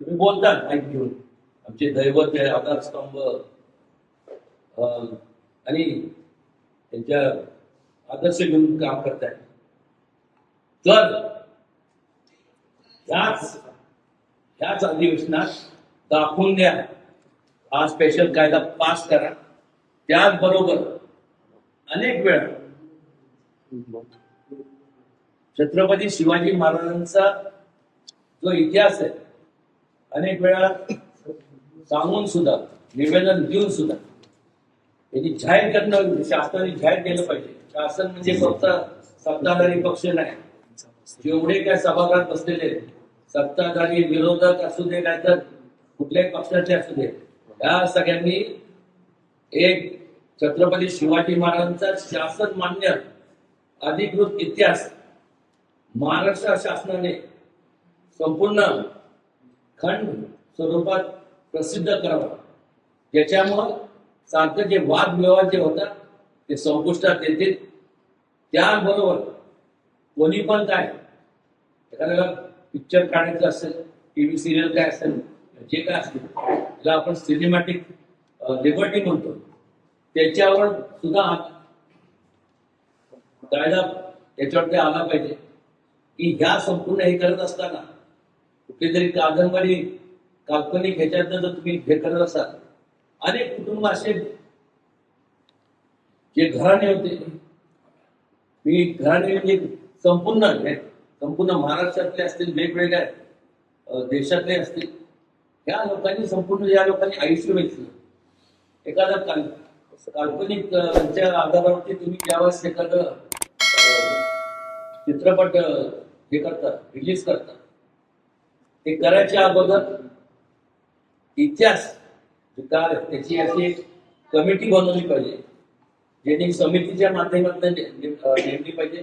तुम्ही बोलता माईक घेऊन. आमचे दैवत आहे आधारस्तंभ. अं, आणि त्यांच्या आदर्श घेऊन काम करताय तर याच याच अधिवेशनात दाखवून द्या. हा स्पेशल कायदा पास करा. त्याचबरोबर अनेक वेळा छत्रपती शिवाजी महाराजांचा जो इतिहास आहे अनेक वेळा सांगून सुद्धा निवेदन देऊन सुद्धा याची जाहीर करणं शासनाने जाहीर केलं पाहिजे. शासन म्हणजे फक्त सत्ताधारी पक्ष नाही. जेवढे काय सभागृहात बसलेले सत्ताधारी विरोधक असू दे नाहीतर कुठल्याही पक्षाचे असू दे या सगळ्यांनी एक छत्रपती शिवाजी महाराजांचा शासन मान्य अधिकृत इतिहास महाराष्ट्र शासनाने संपूर्ण खंड स्वरूपात प्रसिद्ध करावा. ज्याच्यामुळं सारखं जे वादविवाद जे होतात ते संपुष्टात येतील. त्याबरोबर कोणी पण काय एखाद्याला पिक्चर काढायचं असेल टीव्ही सिरियल काय असेल जे काय असेल ज्याला आपण सिनेमॅटिक लिबर्टी म्हणतो त्याच्यावर सुद्धा कायदा त्याच्यावर ते आला पाहिजे. की ह्या संपूर्ण हे करत असताना कुठेतरी तरी कादंबरी काल्पनिक ह्याच्यातनं जर तुम्ही हे करत असाल अनेक कुटुंब असे जे घराणे होते. मी घराणे म्हणजे संपूर्ण संपूर्ण महाराष्ट्रातले असतील वेगवेगळ्या देशातले असतील या लोकांनी संपूर्ण या लोकांनी आयुष्य वेचलं. एखादा काल काल्पनिक आधारावरती तुम्ही ज्यावेळेस एखादं चित्रपट हे करता रिलीज करता ते करायच्या अगोदर इतिहास काय त्याची अशी एक कमिटी बनवली पाहिजे. ज्यांनी समितीच्या माध्यमातून नेमली पाहिजे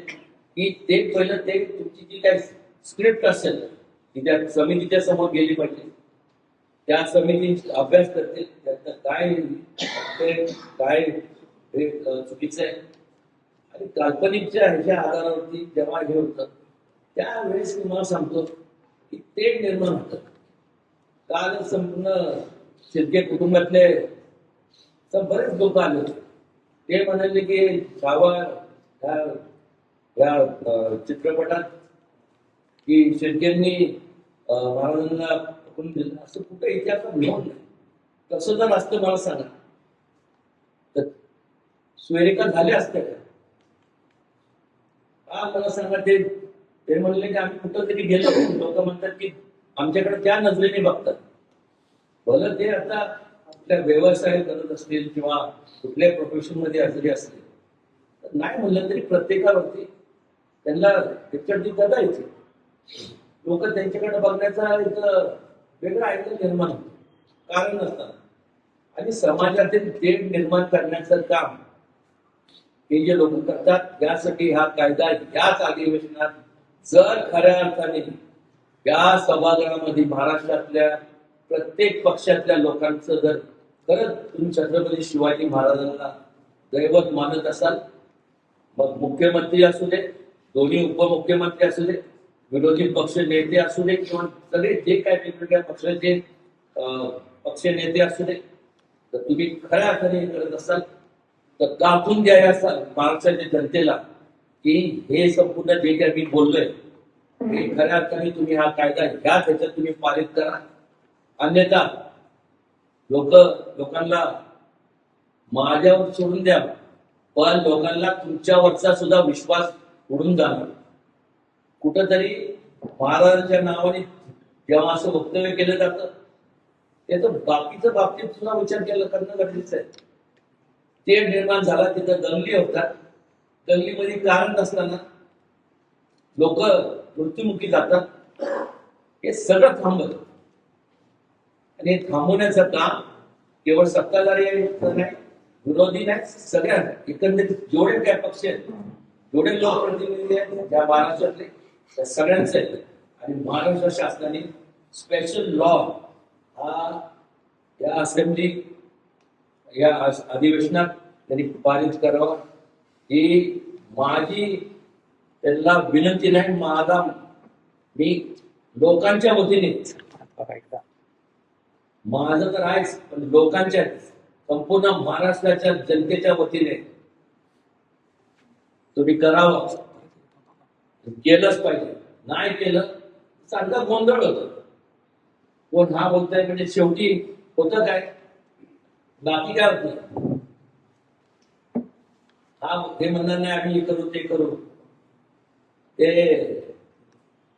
की ते पहिलं ते तुमची जी काय स्क्रिप्ट असेल ती त्या समितीच्या समोर गेली पाहिजे. त्या समिती अभ्यास करतील त्यांचं काय ते काय हे चुकीचं आहे. आणि काल्पनिकच्या ह्याच्या आधारावरती जेव्हा हे होतं त्यावेळेस तुम्हाला सांगतो ते निर्माण होतं काल संपूर्ण शेतकरी कुटुंबातले बरेच लोक आले होते. ते म्हणाले की जावा ह्या या चित्रपटात की शेतकऱ्यांनी महाराजांना पकडून दिलं? असं कुठं इतिहासात नोंद नाही. तसं जर असतं मला सांगा. तर स्वेरिका झाल्या असत्या का मला सांगा ते ते म्हणले की आम्ही कुठं तरी गेलो. लोक म्हणतात की आमच्याकडे त्या नजरेने बघतात. भलं ते आता आपल्या व्यवसाय करत असतील किंवा कुठल्याही प्रोफेशनमध्ये हजरी असतील. तर नाही म्हणलं तरी प्रत्येकावरती त्यांना त्याच्यावरती गदा येते. लोक त्यांच्याकडे बघण्याचा एक वेगळा ऐकलं निर्माण होतो. कारण नसतं आणि समाजातील तेढ निर्माण करण्याचं काम हे जे लोक करतात यासाठी हा कायदा याच अधिवेशनात जर खऱ्या अर्थाने या सभागृहामध्ये महाराष्ट्रातल्या प्रत्येक पक्षातल्या लोकांचं जर खरंच तुम्ही छत्रपती शिवाजी महाराजांना दैवत मानत असाल मग मुख्यमंत्री असू दे दोन्ही उपमुख्यमंत्री असू दे विरोधी पक्ष नेते असू दे किंवा सगळे जे काय वेगवेगळ्या पक्षाचे अं, पक्ष नेते असू दे तर तुम्ही खऱ्या अर्थाने हे करत असाल तर कापून द्या असाल महाराष्ट्राच्या जनतेला. की हे संपूर्ण जे काही मी बोललोय हे खऱ्या अर्थाने तुम्ही हा कायदा ह्याच ह्याच्यात तुम्ही पारित करा. अन्यथा लोक लोकांना माझ्यावर सोडून द्या पण लोकांना तुमच्यावरचा सुद्धा विश्वास उडून जाणार. कुठंतरी महाराजांच्या नावाने जेव्हा असं वक्तव्य केलं जातं त्याचं बाकीचं बाबतीत सुद्धा विचार केला करणं गरजेचं आहे. ते निर्माण झाला तिथं दंगली होतात. गल्लीमध्ये कारण नसताना लोक मृत्युमुखी जातात. हे सगळं थांबत आणि हे थांबवण्याचं काम केवळ सत्ताधारी नाही विरोधी नाही सगळ्यांना एकंदरीत जेवढे काय पक्ष आहेत जेवढे लोकप्रतिनिधी आहेत त्या महाराष्ट्रातले त्या सगळ्यांचे आहेत. आणि महाराष्ट्र शासनाने स्पेशल लॉ हा या असेंब्ली या अधिवेशनात त्यांनी पारित करावा. ही माझी त्यांना विनंती नाही माझा मी लोकांच्या वतीने. माझं तर आहेच पण लोकांच्या संपूर्ण महाराष्ट्राच्या जनतेच्या वतीने. तुम्ही करावं. केलंच पाहिजे. नाही केलं चांगला गोंधळ होत. कोण हा बोलताय म्हणजे शेवटी होतं काय? बाकी काय होत? नाही हा हे म्हणणार नाही आम्ही हे करू ते करू. ते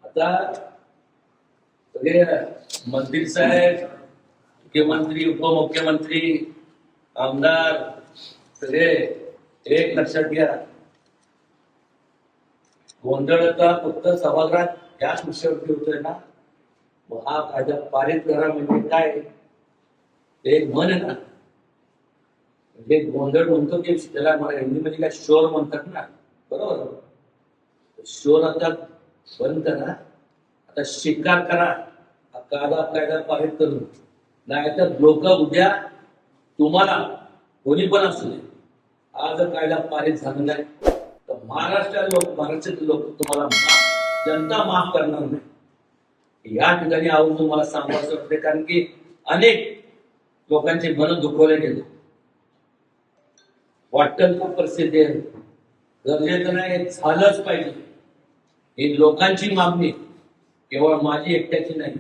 आता सगळे मंत्री साहेब मुख्यमंत्री उपमुख्यमंत्री आमदार सगळे एक लक्षात घ्या. गोंधळता फक्त सभागृहात याच विषयावरती होतोय ना? मग हा कायदा पारित करा म्हणजे काय? ते एक म्हण आहे ना? म्हणजे गोंधळ म्हणतो की त्याला मला हिंदीमध्ये काय शोर म्हणतात ना? बरोबर? शोर आता बंद करा. आता शिकार करा. कायदा कायदा पारित करून. नाहीतर लोक उद्या तुम्हाला कोणी पण असू दे. आज कायदा पारित झाला नाही. तर महाराष्ट्रात लोक महाराष्ट्रातील लोक तुम्हाला जनता माफ करणार नाही. या ठिकाणी आवर्जून तुम्हाला सांगायचं वाटते कारण की अनेक लोकांचे मन दुखवले गेले. वाटतं खूप प्रसिद्ध? आहे गरजेचं नाही झालंच पाहिजे. ही लोकांची मागणी केवळ माझी एकट्याची नाही.